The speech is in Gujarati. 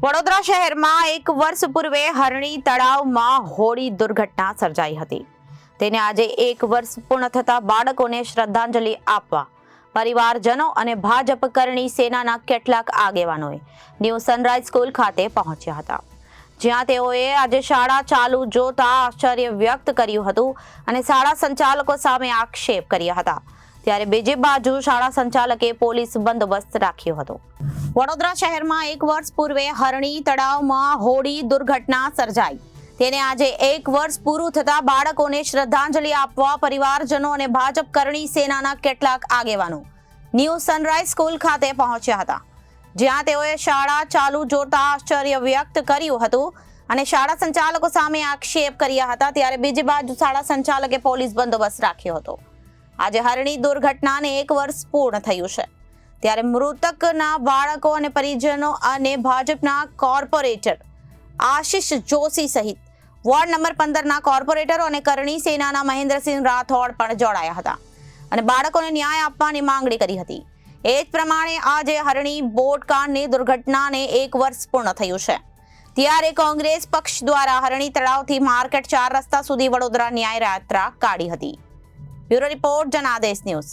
વડોદરા શહેરમાં એક વર્ષ પૂર્વે હરણી તળાવમાં હોળી દુર્ઘટના સર્જાઈ હતી. તેને આજે એક વર્ષ પૂર્ણ થતા બાળકોને શ્રદ્ધાંજલિ આપવા પરિવારજનો અને ભાજપ કરણી સેનાના કેટલાક આગેવાનોએ ન્યૂ સનરાઈઝ સ્કૂલ ખાતે પહોંચ્યા હતા. જ્યાં તેઓએ આજે શાળા ચાલુ જોતા આશ્ચર્ય વ્યક્ત કર્યું હતું અને શાળા સંચાલકો સામે આક્ષેપ કર્યા હતા. ત્યારે બીજી બાજુ શાળા સંચાલકે પોલીસ બંદોબસ્ત રાખ્યો હતો. વડોદરા શહેરમાં એક વર્ષ પૂર્વે હરણી તળાવમાં હોડી દુર્ઘટના સર્જાઈ. તેને આજે એક વર્ષ પૂરું થતા બાળકોને શ્રદ્ધાંજલિ આપવા પરિવારજનો અને ભાજપ કરણી સેનાના કેટલાક આગેવાનો ન્યૂ સનરાઈઝ સ્કૂલ ખાતે પહોંચ્યા હતા, જ્યાં તેઓએ શાળા ચાલુ જોતા આશ્ચર્ય વ્યક્ત કર્યું હતું અને શાળા સંચાલકો સામે આક્ષેપ કર્યા હતા ત્યારે બીજી બાજુ શાળા સંચાલકે પોલીસ બંદોબસ્ત રાખ્યો હતો. આજે હરણી દુર્ઘટનાને એક વર્ષ પૂર્ણ થયું છે. ત્યારે મૃતકના બાળકો અને પરિજનો અને ભાજપના કોર્પોરેટર આશિષ જોશી સહિત વોર્ડ નંબર પંદરના કોર્પોરેટરો અને કરણી સેનાના મહેન્દ્રસિંહ રાઠોડ પણ જોડાયા હતા અને બાળકોને ન્યાય આપવાની માંગણી કરી હતી. એ જ પ્રમાણે આજે હરણી બોટકાંડની દુર્ઘટનાને એક વર્ષ પૂર્ણ થયું છે. ત્યારે કોંગ્રેસ પક્ષ દ્વારા હરણી તળાવથી માર્કેટ ચાર રસ્તા સુધી વડોદરા ન્યાય યાત્રા કાઢી હતી. Bureau report Janadesh news.